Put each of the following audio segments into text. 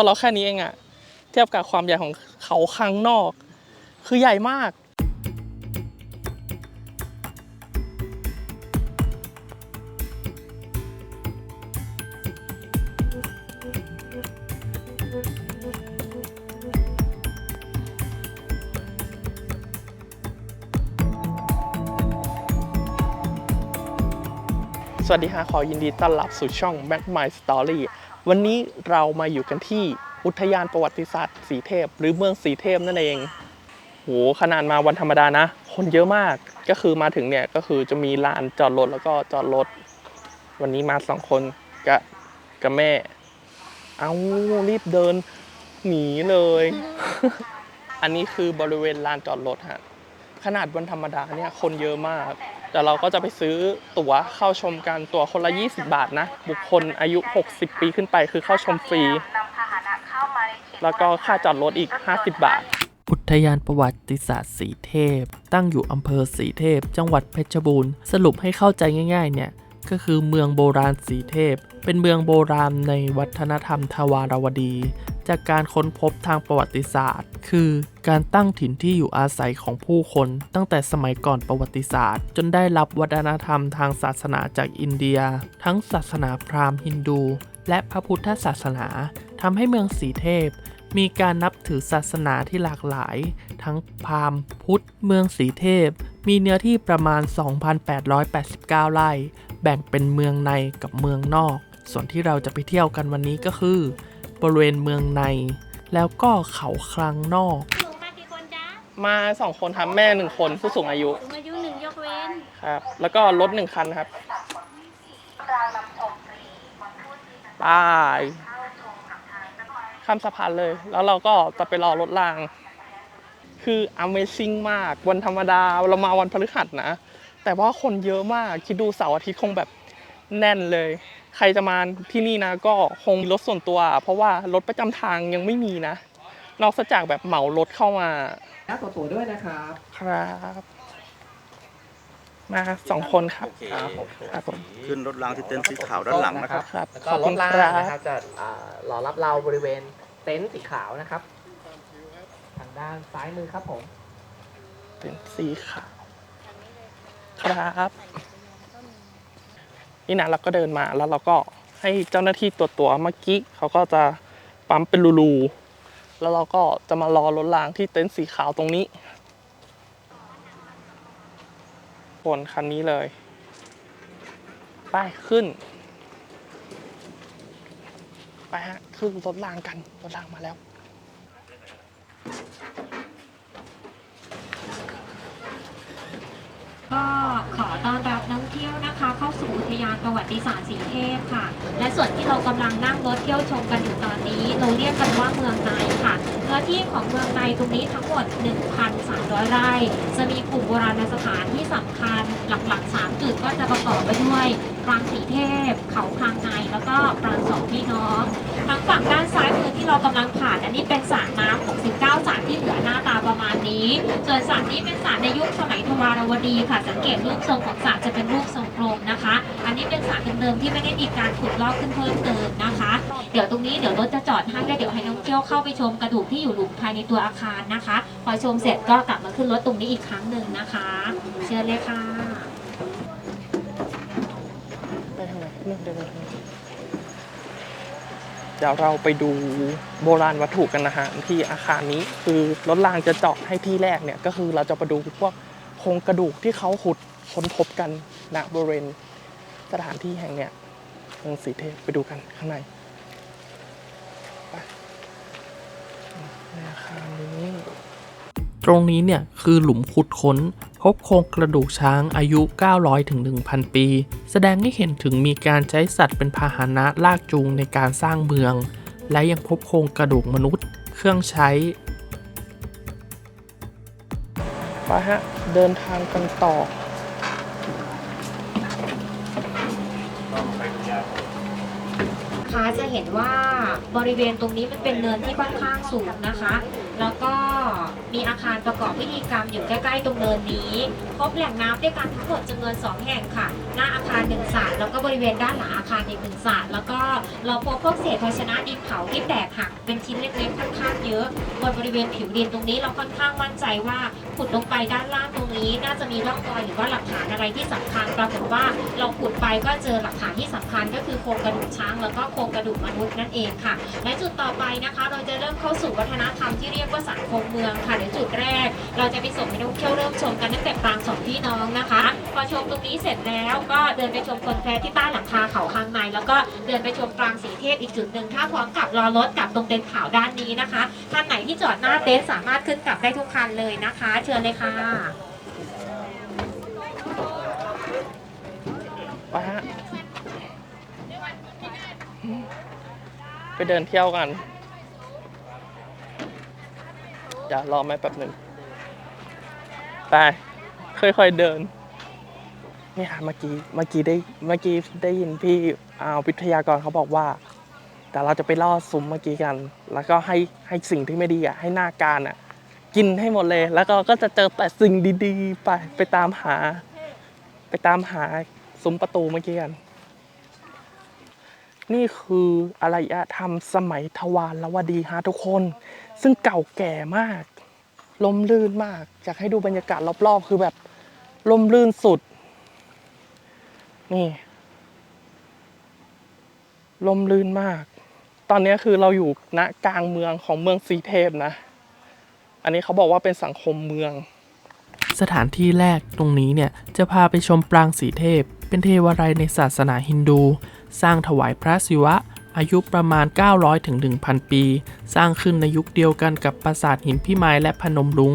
ตัวเราแค่นี้เองอะเทียบกับความใหญ่ของเขาข้างนอก คือใหญ่มากสวัสดีค่ะขอยินดีต้อนรับสู่ช่อง Back My Story วันนี้เรามาอยู่กันที่อุทยานประวัติศาสตร์สีเทพ หรือเมืองสีเทพนั่นเองโหขนาดมาวันธรรมดานะ คนเยอะมากก็คือมาถึงเนี่ยก็คือจะมีลานจอดรถแล้วก็จอดรถ วันนี้มาสองคนกับกับแม่ เอารีบเดินหนีเลย อันนี้คือบริเวณลานจอดรถฮะขนาดวันธรรมดาเนี่ยคนเยอะมาก แต่เราก็จะไปซื้อตั๋วเข้าชมกันตั๋วคนละ 20 บาทนะ บุคคลอายุ 60 ปีขึ้นไปคือเข้าชมฟรี แล้วก็ค่าจอดรถอีก 50 บาท อุทยานประวัติศาสตร์สีเทพ ตั้งอยู่อำเภอสีเทพ จังหวัดเพชรบูรณ์ สรุปให้เข้าใจง่าย ๆ เนี่ย ก็คือเมืองโบราณสีเทพ เป็นเมืองโบราณในวัฒนธรรมทวารวดี จากการค้นพบทางประวัติศาสตร์ คือการตั้งถิ่นที่อยู่อาศัยของผู้คนตั้งแต่สมัยก่อนประวัติศาสตร์ จนได้รับวัฒนธรรมทางศาสนาจากอินเดีย ทั้งศาสนาพราหมณ์ฮินดู และพระพุทธศาสนาทำให้เมืองสีเทพมีการนับถือศาสนาที่หลากหลาย ทั้งพราหมณ์พุทธ เมืองสีเทพ มีเนื้อที่ประมาณ 2,889 ไร่ แบ่งเป็นเมืองในกับเมืองนอก ส่วนที่เราจะไปเที่ยวกันวันนี้ก็คือ บริเวณเมืองใน แล้วก็เขาคลังนอก สูงมากี่คนจ๊ะมาสองคนครับแม่หนึ่งคนผู้สูงอายุสูงอายุหนึ่งยกเว้น ครับแล้วก็รถหนึ่งคันครับไป้ายข้ามสะพานเลย แล้วเราก็จะไปรอรถราง คือ Amazing มาก วันธรรมดาเรามาวันพฤหัสนะ แต่ว่าคนเยอะมาก คิดดูเสาร์อาทิตย์คงแบบแน่นเลย ใครจะมาที่นี่นะก็คงมีรถส่วนตัว เพราะว่ารถประจำทางยังไม่มีนะ นอกจากแบบเหมารถเข้ามาหน้าตัวตัวด้วยนะครับ ครับ มาสองคนครับโอเครับผมครับผม ขึ้นรถรางที่เต็นท์สีขาวด้านหลังนะครับ ครับแล้วขก็อบรคุถณล่างครับ นะครับจะอ่ารอรับเราบริเวณเต็นท์สีขาวนะครับ ทางด้านซ้ายมือครับผม เป็นสีขาวครับ นี่นะเราก็เดินมาแล้วเราก็ให้เจ้าหน้าที่ตัวตัวเมื่อกี้เขาก็จะปั๊มเป็นรูๆแล้วเราก็จะมารอรถรางที่เต็นท์สีขาวตรงนี้บนคันนี้เลยไปขึ้นไปฮะขึ้นรถรางกันรถรางมาแล้ว ก็ขอต้อนรับนักท่องเที่ยวนะคะ เข้าสู่อุทยานประวัติศาสตร์สีเทพค่ะ และส่วนที่เรากำลังนั่งรถเที่ยวชมกันอยู่ตอนนี้ เราเรียกกันว่าเมืองในค่ะเนื้อที่ของเมืองในตรงนี้ทั้งหมด 1,300 ไร่ จะมีกลุ่มโบราณสถานที่สำคัญหลักๆ 3 จุดก็จะประกอบไปด้วยปรางสีเทพ เขาคลังในแล้วก็ปรางสองพี่น้อง ทางฝั่งด้านซ้ายมือที่เรากำลังผ่าน อันนี้เป็นสระน้ำ69สระที่เหลือหน้าตาประมาณนี้ ส่วนสระนี้เป็นสระในยุคสมัยทวารวดีค่ะ สังเกตรูปทรงของสระจะเป็นรูปทรงกลมนะคะ อันนี้เป็นสระเดิมๆที่ไม่ได้มีการขุดลอกขึ้นเพิ่มเติมนะคะ เดี๋ยวตรงนี้เดี๋ยวรถจะจอดให้แล้วเดี๋ยวให้น้องเที่ยวเข้าไปชมกระดูกที่อยู่หลุมภายในตัวอาคารนะคะ พอชมเสร็จก็กลับมาขึ้นรถตรงนี้อีกครั้งหนึ่งนะคะ เชิญเลยค่ะ ไปทางไหนนู่น เดี๋ยวเราไปดูโบราณวัตถุกันนะฮะที่อาคารนี้คือรถรางจะเจอดให้ที่แรกเนี่ยก็คือเราจะไปดูพวกโครงกระดูกที่เขาขุดค้นพบกันณบริเวณสถานที่แห่งเนี้ยเมืองสีเทพไปดูกันข้างในไปในอาคารนี้ตรงนี้เนี่ยคือหลุมขุดค้น พบโครงกระดูกช้างอายุ 900ถึง1,000 ปี แสดงให้เห็นถึงมีการใช้สัตว์เป็นพาหนะลากจูงในการสร้างเมือง และยังพบโครงกระดูกมนุษย์ เครื่องใช้ไปฮะ เดินทางกันต่อคะจะเห็นว่าบริเวณตรงนี้มันเป็นเนินที่ค่อนข้างสูงนะคะ แล้วก็ มีอาคารประกอบพิธีกรรมอยู่ใกล้ๆตรงเนินนี้ พบแหล่งน้ำด้วยกันทั้งหมดจำนวน 2 แห่งค่ะ หน้าอาคารหนึ่งศาสตระแล้วก็บริเวณด้านหลังอาคารอีกหนึ่งศาสตระแล้วก็เราพบพวกเศษภาชนะดินเผาที่แตกหักเป็นชิ้นเล็กๆค่อนข้างเยอะบนบริเวณผิวดินตรงนี้เราค่อนข้างมั่นใจว่าขุดลงไปด้านล่างตรงนี้ น่าจะมีร่องรอยหรือว่าหลักฐานอะไรที่สำคัญปรากฏว่าเราขุดไปก็เจอหลักฐานที่สำคัญก็คือโครงกระดูกช้างแล้วก็โครงกระดูกมนุษย์นั่นเองค่ะและจุดต่อไปนะคะ เราจะเริ่มเข้าสู่วัฒนธรรมที่เรียกว่าสังคมมืองค่ะเดี๋ยวจุดแรก เราจะไปส่งนักท่องเที่ยวเริ่มชมกันตั้งแต่ปางสองพี่น้องนะคะ พอชมตรงนี้เสร็จแล้วก็เดินไปชมคนแคร์ที่ใต้หลังคาเขาข้างในแล้วก็เดินไปชมปางสีเทพอีกจุดหนึ่งถ้าพร้อมกับรอรถกลับตรงเต็นท์ขาวด้านนี้นะคะคันไหนที่จอดหน้าเต็นท์สามารถขึ้นกลับได้ทุกคันเลยนะคะ เชิญเลยค่ะไปฮะไปเดินเที่ยวกัน เดี๋ยวรอแม่แป๊บหนึ่งไปค่อยๆเดินเนี่ยเมื่อกี้เมื่อกี้ได้เมื่อกี้ได้ยินพี่อาวิทยากรเขาบอกว่า แต่เราจะไปล่อซุ้มเมื่อกี้กัน แล้วก็ให้ให้สิ่งที่ไม่ดีอะให้หน้าการอะ กินให้หมดเลย แล้วก็ก็จะเจอแต่สิ่งดีๆ ไปไปตามหา ไปตามหาซุ้มประตูเมื่อกี้กัน นี่คืออารยธรรมสมัยทวารวดีฮะทุกคน ซึ่งเก่าแก่มากลมลื่นมากอยากให้ดูบรรยากาศรอบๆ คือแบบลมลื่นสุด นี่ลมลื่นมาก ตอนนี้คือเราอยู่ณกลางเมืองของเมืองสีเทพนะ อันนี้เขาบอกว่าเป็นสังคมเมือง สถานที่แรกตรงนี้เนี่ยจะพาไปชมปรางสีเทพ เป็นเทวาลัยในศาสนาฮินดู สร้างถวายพระศิวะ อายุประมาณ900ถึง1,000 ปี สร้างขึ้นในยุคเดียวกันกับปราสาทหินพิมายและพนมรุง้ง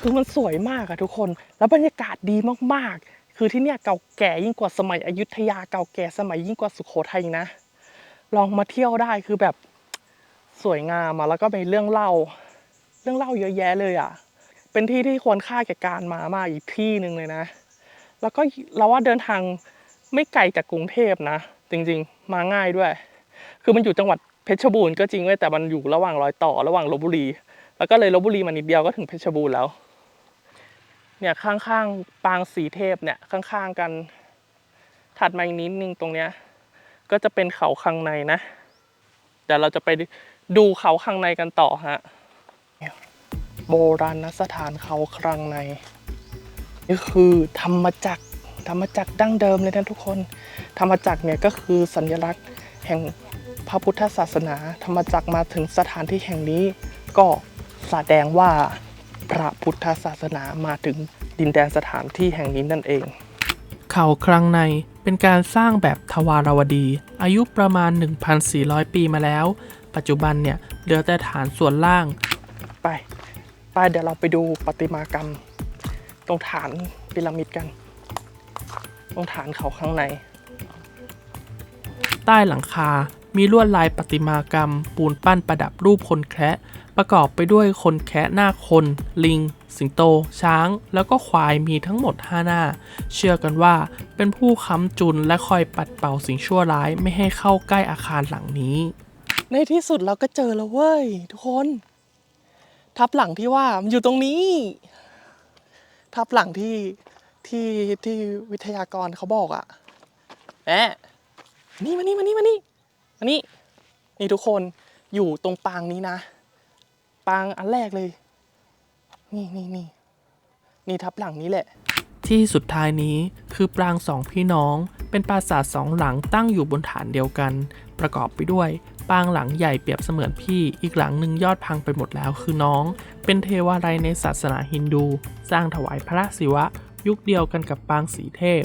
คือมันสวยมากอะทุกคน แล้วบรรยากาศดีมากๆ คือที่เนี่ยเก่าแก่ยิ่งกว่าสมัยอยุธยาเก่าแก่สมัยยิ่งกว่าสุโขทัยนะ ลองมาเที่ยวได้คือแบบสวยงามอะแล้วก็มีเรื่องเล่า เรื่องเล่าเยอะแยะเลยอะเป็นที่ที่ควรค่าแก่การมามากอีกที่หนึ่งเลยนะ แล้วก็เราว่าเดินทางไม่ไกลจากกรุงเทพนะ จริงๆ มาง่ายด้วย คือมันอยู่จังหวัดเพชรบูรณ์ก็จริงเว้ยแต่มันอยู่ระหว่างรอยต่อระหว่างลบบุรี แล้วก็เลยลบบุรีมานิดเดียวก็ถึงเพชรบูรณ์แล้ว เนี่ยข้างๆปางสีเทพเนี่ยข้างๆกัน ถัดมาอีกนิดนึงตรงเนี้ยก็จะเป็นเขาข้างในนะเดี๋ยวเราจะไปดูเขาข้างในกันต่อฮะโบราณสถานเขาข้างในนี่คือธรรมจักรธรรมจักรดั้งเดิมเลยนะทุกคน ธรรมจักรเนี่ยก็คือสัญลักษณ์แห่ง ระพุทธศาสนาธรรมจักรมาถึงสถานที่แห่งนี้ ก็แสดงว่าพระพุทธศาสนามาถึงดินแดนสถานที่แห่งนี้นั่นเอง เขาครั้งในเป็นการสร้างแบบทวารวดี อายุประมาณ 1,400 ปีมาแล้ว ปัจจุบันเนี่ยเหลือแต่ฐานส่วนล่าง ไป ไปเดี๋ยวเราไปดูประติมากรรม ตรงฐานพีระมิดกัน ตรงฐานเขาข้างใน ใต้หลังคา มีลวดลายประติมากรรม ปูนปั้นประดับรูปคนแคระประกอบไปด้วยคนแคะหน้าคน ลิง สิงโต ช้าง แล้วก็ควายมีทั้งหมด 5 หน้า เชื่อกันว่าเป็นผู้ค้ำจุนและคอยปัดเป่าสิ่งชั่วร้ายไม่ให้เข้าใกล้อาคารหลังนี้ ในที่สุดเราก็เจอแล้วเว้ย ทุกคน ทับหลังที่ว่ามันอยู่ตรงนี้ ทับหลังที่ที่ที่วิทยากรเขาบอกอะแหมนี่มานี่มานี่มานี่ มานี่นี่ทุกคนอยู่ตรงปางนี้นะ ปางอันแรกเลย นี่นี่นี่นี่ทับหลังนี้แหละ ที่สุดท้ายนี้คือปรางสองพี่น้อง เป็นปราสาทสองหลังตั้งอยู่บนฐานเดียวกัน ประกอบไปด้วย ปางหลังใหญ่เปรียบเสมือนพี่ อีกหลังหนึ่งยอดพังไปหมดแล้วคือน้อง เป็นเทวาลัยในศาสนาฮินดู สร้างถวายพระศิวะ ยุคเดียวกันกับปางสีเทพ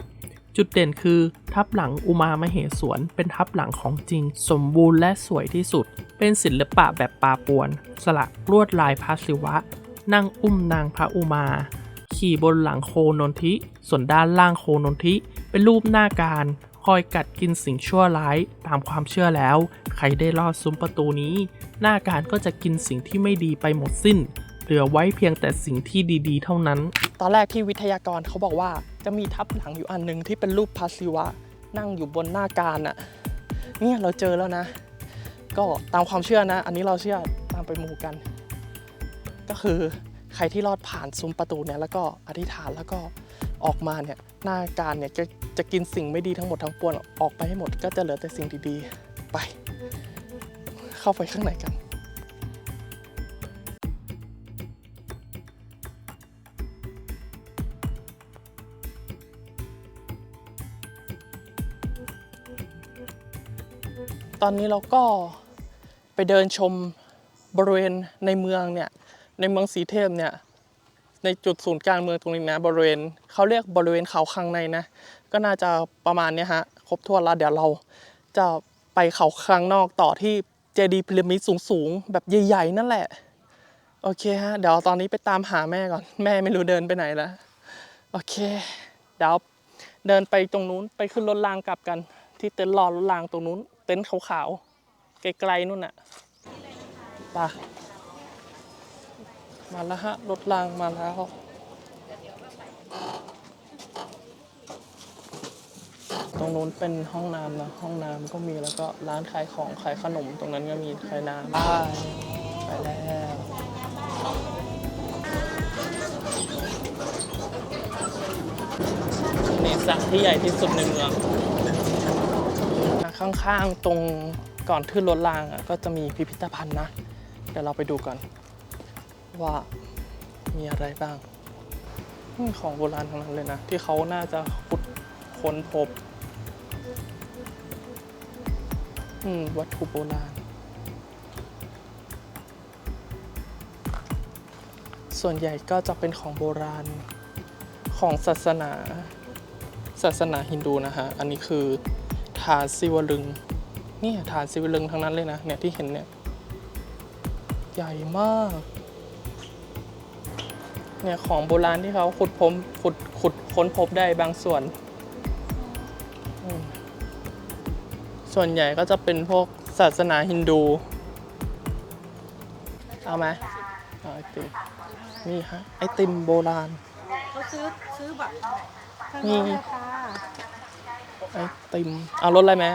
จุดเด่นคือ ทับหลังอุมามเหสวน เป็นทับหลังของจริง สมบูรณ์และสวยที่สุด เป็นศิลปะแบบปาปวน สลักลวดลายพระศิวะ นั่งอุ้มนางพระอุมา ขี่บนหลังโคนนทิ ส่วนด้านล่างโคนนทิ เป็นรูปหน้าการคอยกัดกินสิ่งชั่วร้ายตามความเชื่อแล้ว ใครได้ลอดซุ้มประตูนี้ หน้าการก็จะกินสิ่งที่ไม่ดีไปหมดสิ้น เหลือไว้เพียงแต่สิ่งที่ดีๆ เท่านั้น ตอนแรกที่วิทยากรเขาบอกว่าจะมีทับหลังอยู่อันหนึ่งที่เป็นรูปพระศิวะ นั่งอยู่บนหน้าการอะเนี่ยเราเจอแล้วนะ ก็ตามความเชื่อนะ อันนี้เราเชื่อตามไปหมู่กัน ก็คือใครที่รอดผ่านซุ้มประตูเนี่ยแล้วก็อธิษฐานแล้วก็ออกมาเนี่ยหน้าการเนี่ยจะจะกินสิ่งไม่ดีทั้งหมดทั้งปวงออกไปให้หมดก็จะเหลือแต่สิ่งดีๆ ไป เข้าไปข้างในกัน ตอนนี้เราก็ไปเดินชมบริเวณในเมืองเนี่ย ในเมืองสีเทพเนี่ย ในจุดศูนย์กลางเมืองตรงนี้นะ บริเวณเขาเรียกบริเวณเขาข้างในนะ ก็น่าจะประมาณนี้ฮะ ครบถ้วแล้วเดี๋ยวเราจะไปเขาข้างนอกต่อที่เจดีย์พีระมิดสูงๆ แบบใหญ่ๆ นั่นแหละ โอเคฮะ เดี๋ยวตอนนี้ไปตามหาแม่ก่อน แม่ไม่รู้เดินไปไหนแล้ว โอเค เดี๋ยวเดินไปตรงนู้นไปขึ้นรถรางกลับกัน ที่เต็นท์รอรถรางตรงนู้น ต็นท์ขาวๆไกลๆนู่นน่ะไปมาแล้วฮะ รถรางมาแล้วตรงนู้นเป็นห้องน้ำนะห้องน้ำก็มีแล้วก็ร้านขายของขายขนม ตรงนั้นก็มีขายน้ำได้ไปแล้วนี่สระที่ใหญ่ที่สุดในเมือง ข้างๆ ตรงก่อนขึ้นรถรางอะก็จะมีพิพิธภัณฑ์นะ เดี๋ยวเราไปดูกัน ว่ามีอะไรบ้าง ของโบราณทั้งนั้นเลยนะ ที่เขาน่าจะขุดค้นพบวัตถุโบราณ ส่วนใหญ่ก็จะเป็นของโบราณของศาสนา ศาสนาฮินดูนะฮะ อันนี้คือานศิวลึงเนี่ยฐานศิวลึงทั้งนั้นเลยนะ เนี่ยที่เห็นเนี่ย ใหญ่มาก เนี่ยของโบราณที่เขาขุดพบขุดขุดค้นพบได้บางส่วนอืมส่วนใหญ่ก็จะเป็นพวกศาสนาฮินดู เอาไหมเอาไอติมนี่ฮะ ไอติมโบราณ เขาซื้อซื้อแบบข้างนี่นอกเลยค่ะ ไอติม เอารสอะไรไหม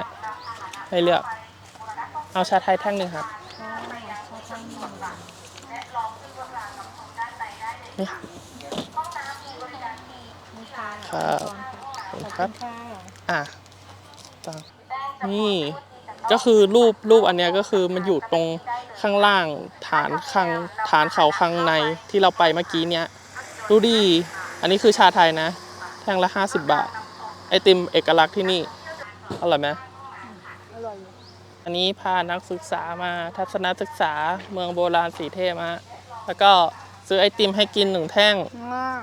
ให้เลือก เอาชาไทยแท่งหนึ่งครับนี่ครับมีค่ะครับขอบคุณครับค่ะอะต่างนี่ก็คือรูปรูปอันเนี้ยก็คือมันอยู่ตรงข้างล่างฐานข้างฐานเขาข้างในที่เราไปเมื่อกี้เนี้ยดูดี อันนี้คือชาไทยนะ แท่งละ50บาทไอ ติมเอกลักษณ์ที่นี่ อร่อยไหมอร่อยอยู่อันนี้พานักศึกษามาทัศนศึกษาเมืองโบราณสีเทพมาแล้วก็ซื้อไอติมให้กินหนึ่งแท่งมาก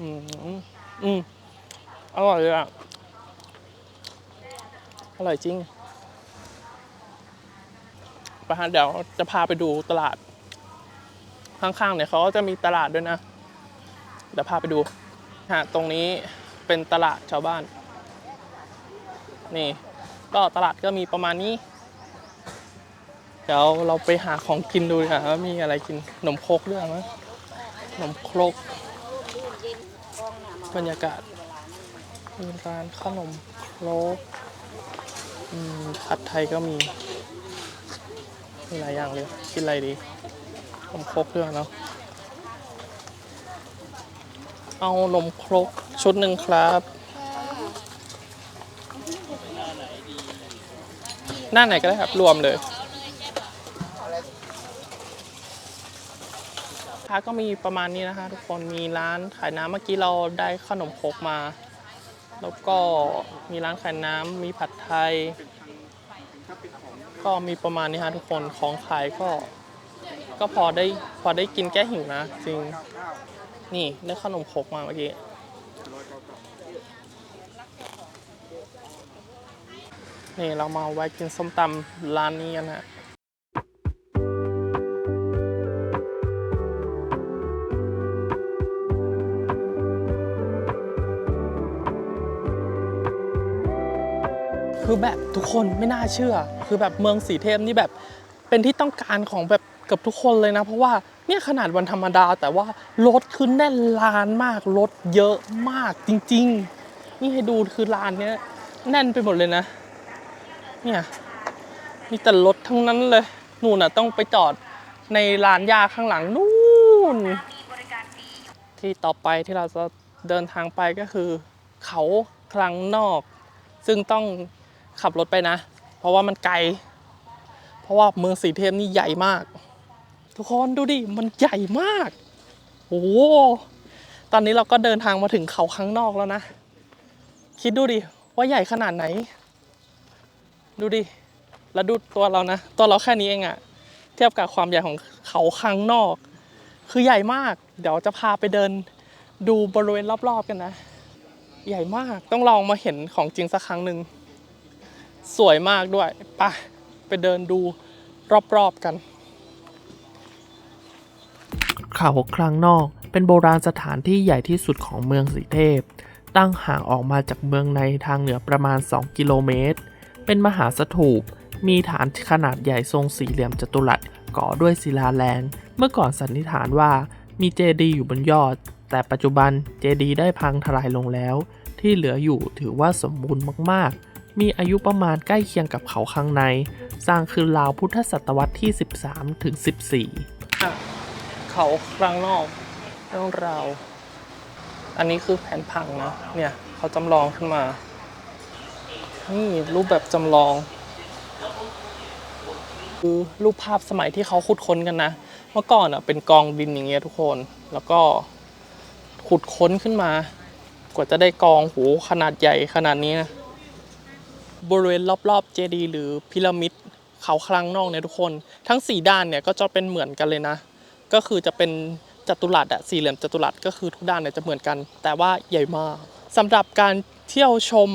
อืมอืมอร่อยเลยอะ อร่อยจริงไปฮะเดี๋ยวจะพาไปดูตลาด ข้างๆเนี่ยเขาก็จะมีตลาดด้วยนะ เดี๋ยวพาไปดูฮะตรงนี้เป็นตลาดชาวบ้าน นี่ ก็ตลาดก็มีประมาณนี้ เดี๋ยวเราไปหาของกินดูดีกว่าว่ามีอะไรกินขนมโครกด้วยมั้ยขนมโครกบรรยากาศมีร้านขนมโครกอืมผัดไทยก็มี มีหลายอย่างเลย กินอะไรดีขนมโครกด้วยเนาะ เอานมครกชุดหนึ่งครับ หน้าไหนก็ได้ครับ รวมเลยค้าก็มีประมาณนี้นะคะทุกคนมีร้านขายน้ำเมื่อกี้เราได้ขนมครกมา แล้วก็มีร้านขายน้ำมีผัดไทย ก็มีประมาณนี้ฮะทุกคนของขายก็ ก็พอได้พอได้กินแก้หิวนะจริง นี่ได้ขนมครกมาเมื่อกี้นี่เรามาไว้กินส้มตำร้านนี้กันฮะคือแบบทุกคนไม่น่าเชื่อ คือแบบเมืองสีเทพนี่แบบเป็นที่ต้องการของแบบ เกับทุกคนเลยนะ เพราะว่าเนี่ยขนาดวันธรรมดา แต่ว่ารถคือแน่นลานมากรถเยอะมากจริง ๆ นี่ให้ดูคือลานเนี้ยแน่นไปหมดเลยนะ เนี่ยมีแต่รถทั้งนั้นเลยนู่นน่ะต้องไปจอดในลานหญ้าข้างหลังนู่นที่ต่อไปที่เราจะเดินทางไปก็คือ เขาคลังนอก ซึ่งต้องขับรถไปนะ เพราะว่ามันไกล เพราะว่าเมืองสีเทพนี่ใหญ่มาก ทุกคนดูดิ มันใหญ่มาก โอ้โห ตอนนี้เราก็เดินทางมาถึงเขาข้างนอกแล้วนะ คิดดูดิ ว่าใหญ่ขนาดไหน ดูดิ แล้วดูตัวเรานะ ตัวเราแค่นี้เองอะเทียบกับความใหญ่ของเขาข้างนอก คือใหญ่มาก เดี๋ยวจะพาไปเดินดูบริเวณรอบๆกันนะ ใหญ่มาก ต้องลองมาเห็นของจริงสักครั้งหนึ่ง สวยมากด้วย ไป ไปเดินดูรอบๆกัน เขาคลังนอกเป็นโบราณสถานที่ใหญ่ที่สุดของเมืองสีเทพ ตั้งห่างออกมาจากเมืองในทางเหนือประมาณ 2 กิโลเมตร เป็นมหาสถูป มีฐานขนาดใหญ่ทรงสี่เหลี่ยมจัตุรัสก่อด้วยศิลาแรง เมื่อก่อนสันนิษฐานว่ามีเจดีย์อยู่บนยอด แต่ปัจจุบันเจดีย์ได้พังทลายลงแล้ว ที่เหลืออยู่ถือว่าสมบูรณ์มากๆ มีอายุประมาณใกล้เคียงกับเขาข้างใน สร้างขึ้นราวพุทธศตวรรษที่ 13 ถึง 14 เขาคลังนอกเรื่องราวอันนี้คือแผนผังนะ เนี่ยเขาจำลองขึ้นมา นี่รูปแบบจำลอง คือรูปภาพสมัยที่เขาขุดค้นกันนะ เมื่อก่อนอะเป็นกองดินอย่างเงี้ยทุกคน แล้วก็ขุดค้นขึ้นมา กว่าจะได้กองหูขนาดใหญ่ขนาดนี้นะ บริเวณรอบๆเจดีย์หรือพีระมิดเขาคลังนอกเนี่ยทุกคน ทั้งสี่ด้านเนี่ยก็จะเป็นเหมือนกันเลยนะ ก็คือจะเป็นจัตุรัสอะสี่เหลี่ยมจัตุรัสก็คือทุกด้านเนี่ยจะเหมือนกัน แต่ว่าใหญ่มากสำหรับการเที่ยวชม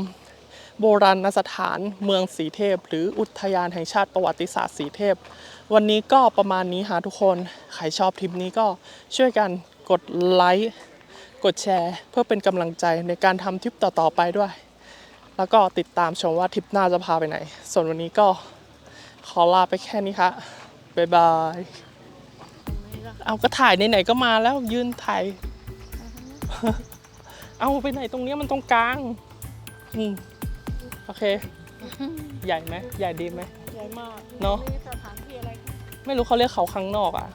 โบราณสถานเมืองสีเทพ หรืออุทยานแห่งชาติประวัติศาสตร์สีเทพ วันนี้ก็ประมาณนี้ฮะทุกคน ใครชอบทริปนี้ก็ช่วยกันกดไลค์กดแชร์ เพื่อเป็นกำลังใจในการทำทริปต่อๆไปด้วย แล้วก็ติดตามชมว่าทริปหน้าจะพาไปไหน ส่วนวันนี้ก็ขอลาไปแค่นี้ค่ะบ๊ายบาย เอาก็ถ่ายไหนๆก็มาแล้วยืนถ่าย เอาไปไหนตรงเนี้ยมันตรงกลางอืมโอเค ใหญ่ไหมใหญ่ดีไหมใหญ่มากเนอะสถานที่อะไร ไม่รู้เขาเรียกเขาข้างนอกอะ